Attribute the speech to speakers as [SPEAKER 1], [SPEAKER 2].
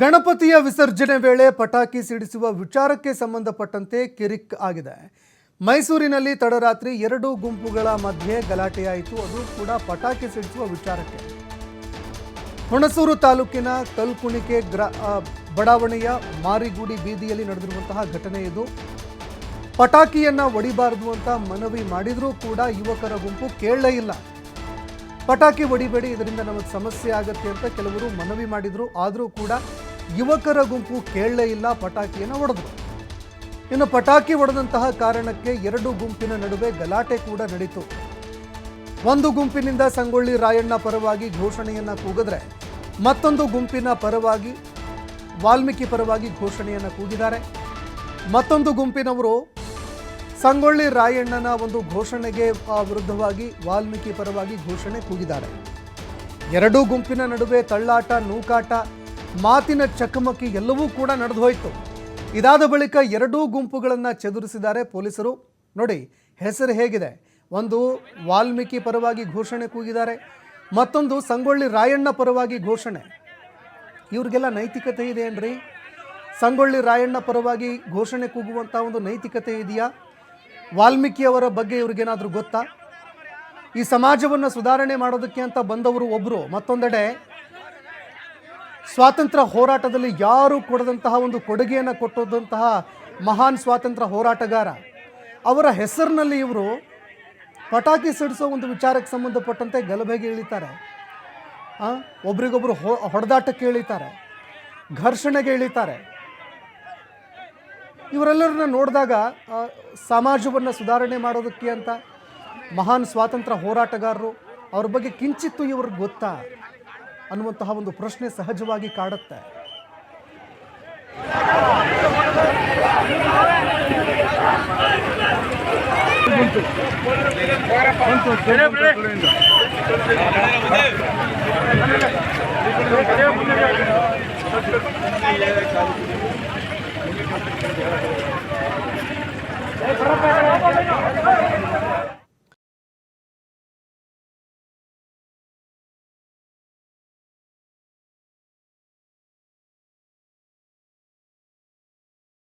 [SPEAKER 1] ಗಣಪತಿಯ ವಿಸರ್ಜನೆ ವೇಳೆ ಪಟಾಕಿ ಸಿಡಿಸುವ ವಿಚಾರಕ್ಕೆ ಸಂಬಂಧಪಟ್ಟಂತೆ ಕಿರಿಕ್ ಆಗಿದೆ. ಮೈಸೂರಿನಲ್ಲಿ ತಡರಾತ್ರಿ ಎರಡು ಗುಂಪುಗಳ ಮಧ್ಯೆ ಗಲಾಟೆಯಾಯಿತು. ಅದು ಕೂಡ ಪಟಾಕಿ ಸಿಡಿಸುವ ವಿಚಾರಕ್ಕೆ. ಹುಣಸೂರು ತಾಲೂಕಿನ ಕಲ್ಕುಣಿಕೆ ಬಡಾವಣೆಯ ಮಾರಿಗುಡಿ ಬೀದಿಯಲ್ಲಿ ನಡೆದಿರುವಂತಹ ಘಟನೆ ಇದು. ಪಟಾಕಿಯನ್ನ ಒಡಿಬಾರದು ಅಂತ ಮನವಿ ಮಾಡಿದರೂ ಕೂಡ ಯುವಕರ ಗುಂಪು ಕೇಳಲೇ ಇಲ್ಲ. ಪಟಾಕಿ ಹೊಡಿಬೇಡಿ, ಇದರಿಂದ ನಮಗೆ ಸಮಸ್ಯೆ ಆಗುತ್ತೆ ಅಂತ ಕೆಲವರು ಮನವಿ ಮಾಡಿದ್ರು. ಆದರೂ ಕೂಡ ಯುವಕರ ಗುಂಪು ಕೇಳಲೇ ಇಲ್ಲ, ಪಟಾಕಿಯನ್ನು ಹೊಡೆದ್ರು. ಇನ್ನು ಪಟಾಕಿ ಹೊಡೆದಂತಹ ಕಾರಣಕ್ಕೆ ಎರಡು ಗುಂಪಿನ ನಡುವೆ ಗಲಾಟೆ ಕೂಡ ನಡೀತು. ಒಂದು ಗುಂಪಿನಿಂದ ಸಂಗೊಳ್ಳಿ ರಾಯಣ್ಣ ಪರವಾಗಿ ಘೋಷಣೆಯನ್ನ ಕೂಗಿದ್ರೆ, ಮತ್ತೊಂದು ಗುಂಪಿನ ಪರವಾಗಿ, ವಾಲ್ಮೀಕಿ ಪರವಾಗಿ ಘೋಷಣೆಯನ್ನ ಕೂಗಿದ್ದಾರೆ. ಮತ್ತೊಂದು ಗುಂಪಿನವರು ಸಂಗೊಳ್ಳಿ ರಾಯಣ್ಣನ ಒಂದು ಘೋಷಣೆಗೆ ವಿರುದ್ಧವಾಗಿ, ವಾಲ್ಮೀಕಿ ಪರವಾಗಿ ಘೋಷಣೆ ಕೂಗಿದ್ದಾರೆ. ಎರಡೂ ಗುಂಪಿನ ನಡುವೆ ತಳ್ಳಾಟ, ನೂಕಾಟ, ಮಾತಿನ ಚಕಮಕಿ ಎಲ್ಲವೂ ಕೂಡ ನಡೆದು ಹೋಯಿತು ಇದಾದ ಬಳಿಕ ಎರಡೂ ಗುಂಪುಗಳನ್ನು ಚದುರಿಸಿದ್ದಾರೆ ಪೊಲೀಸರು. ನೋಡಿ, ಹೆಸರು ಹೇಗಿದೆ? ಒಂದು ವಾಲ್ಮೀಕಿ ಪರವಾಗಿ ಘೋಷಣೆ ಕೂಗಿದ್ದಾರೆ, ಮತ್ತೊಂದು ಸಂಗೊಳ್ಳಿ ರಾಯಣ್ಣ ಪರವಾಗಿ ಘೋಷಣೆ. ಇವ್ರಿಗೆಲ್ಲ ನೈತಿಕತೆ ಇದೆ ಏನ್ರಿ? ಸಂಗೊಳ್ಳಿ ರಾಯಣ್ಣ ಪರವಾಗಿ ಘೋಷಣೆ ಕೂಗುವಂಥ ಒಂದು ನೈತಿಕತೆ ಇದೆಯಾ? ವಾಲ್ಮೀಕಿಯವರ ಬಗ್ಗೆ ಇವ್ರಿಗೇನಾದರೂ ಗೊತ್ತಾ? ಈ ಸಮಾಜವನ್ನು ಸುಧಾರಣೆ ಮಾಡೋದಕ್ಕೆ ಅಂತ ಬಂದವರು ಒಬ್ಬರು ಮತ್ತೊಂದೆಡೆ ಸ್ವಾತಂತ್ರ್ಯ ಹೋರಾಟದಲ್ಲಿ ಯಾರು ಕೊಡದಂತಹ ಒಂದು ಕೊಡುಗೆಯನ್ನು ಕೊಟ್ಟದಂತಹ ಮಹಾನ್ ಸ್ವಾತಂತ್ರ್ಯ ಹೋರಾಟಗಾರ ಅವರ ಹೆಸರಿನಲ್ಲಿ ಇವರು ಪಟಾಕಿ ಸಿಡಿಸೋ ಒಂದು ವಿಚಾರಕ್ಕೆ ಸಂಬಂಧಪಟ್ಟಂತೆ ಗಲಭೆಗೆ ಇಳಿತಾರೆ. ಆ, ಒಬ್ರಿಗೊಬ್ರು ಹೊ ಹೊಡೆದಾಟಕ್ಕೆ ಇಳಿತಾರೆ ಘರ್ಷಣೆಗೆ ಇಳಿತಾರೆ. ಇವರೆಲ್ಲರನ್ನ ನೋಡಿದಾಗ ಸಮಾಜವನ್ನು ಸುಧಾರಣೆ ಮಾಡೋದಕ್ಕೆ ಅಂತ ಮಹಾನ್ ಸ್ವಾತಂತ್ರ್ಯ ಹೋರಾಟಗಾರರು, ಅವ್ರ ಬಗ್ಗೆ ಕಿಂಚಿತ್ತು ಇವ್ರಿಗೆ ಗೊತ್ತಾ ಅನ್ನುವಂತಹ ಒಂದು ಪ್ರಶ್ನೆ ಸಹಜವಾಗಿ ಕಾಡುತ್ತೆ.
[SPEAKER 2] berapa